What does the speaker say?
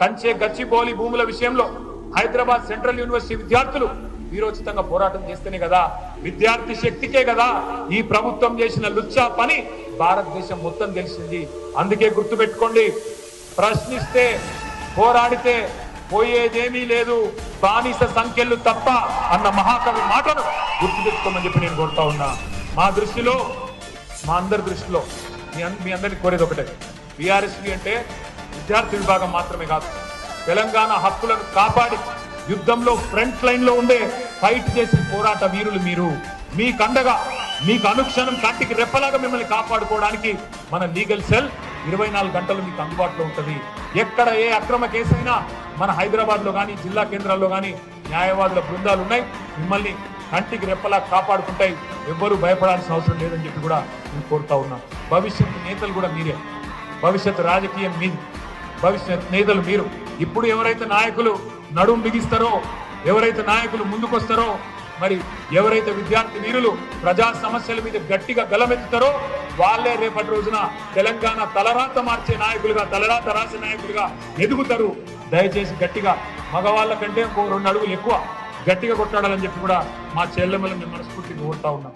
కంచే గచ్చిబౌలి భూముల విషయంలో Hyderabad central university విద్యార్థులు వీరోచితంగా పోరాటం చేస్తేనే కదా. విద్యార్థి శక్తికే కదా ఈ ప్రభుత్వం చేసిన లుచ్చా పని. భారతదేశం మొత్తం తెలిసింది. అందుకే గుర్తుపెట్టుకోండి ప్రశ్నిస్తే పోరాడితే పోయేదేమీ లేదు. బానిస సంఖ్యలు తప్ప అన్న మహాకవి మాటను గుర్తుపెట్టుకోమని చెప్పి నేను కోరుతా ఉన్నా. మా దృష్టిలో మా అందరి దృష్టిలో మీ మీ అందరికి కోరేది ఒకటే. బీఆర్ఎస్పీ అంటే విద్యార్థి విభాగం మాత్రమే కాదు తెలంగాణ హక్కులను కాపాడి యుద్ధంలో ఫ్రంట్ లైన్లో ఉండే ఫైట్ చేసే పోరాట వీరులు మీరు. మీ కండగా మీకు అనుక్షణం కంటికి రెప్పలాగా మిమ్మల్ని కాపాడుకోవడానికి మన లీగల్ సెల్ ఇరవై నాలుగు గంటలు మీకు అందుబాటులో ఉంటుంది. ఎక్కడ ఏ అక్రమ కేసైనా మన హైదరాబాద్లో కానీ జిల్లా కేంద్రాల్లో కానీ న్యాయవాదుల బృందాలు ఉన్నాయి. మిమ్మల్ని కంటికి రెప్పలా కాపాడుకుంటాయి ఎవ్వరూ భయపడాల్సిన అవసరం లేదని చెప్పి కూడా నేను కోరుతా ఉన్నా. భవిష్యత్తు నేతలు కూడా మీరే. భవిష్యత్తు రాజకీయం మీది. భవిష్యత్ నేతలు మీరు. ఇప్పుడు ఎవరైతే నాయకులు నడుం బిగిస్తారో ఎవరైతే నాయకులు ముందుకొస్తారో మరి ఎవరైతే విద్యార్థి వీరులు ప్రజా సమస్యల మీద గట్టిగా గలమెత్తుతారో వాళ్ళే రేపటి రోజున తెలంగాణ తలరాత మార్చే నాయకులుగా తలరాత రాసే నాయకులుగా ఎదుగుతారు. దయచేసి గట్టిగా మగవాళ్ళ కంటే ఇంకో రెండు అడుగులు ఎక్కువ గట్టిగా కొట్టాడాలని చెప్పి కూడా మా చెల్లెమ్మలు మేము మనస్ఫూర్తిగా కోరుతా ఉన్నాం.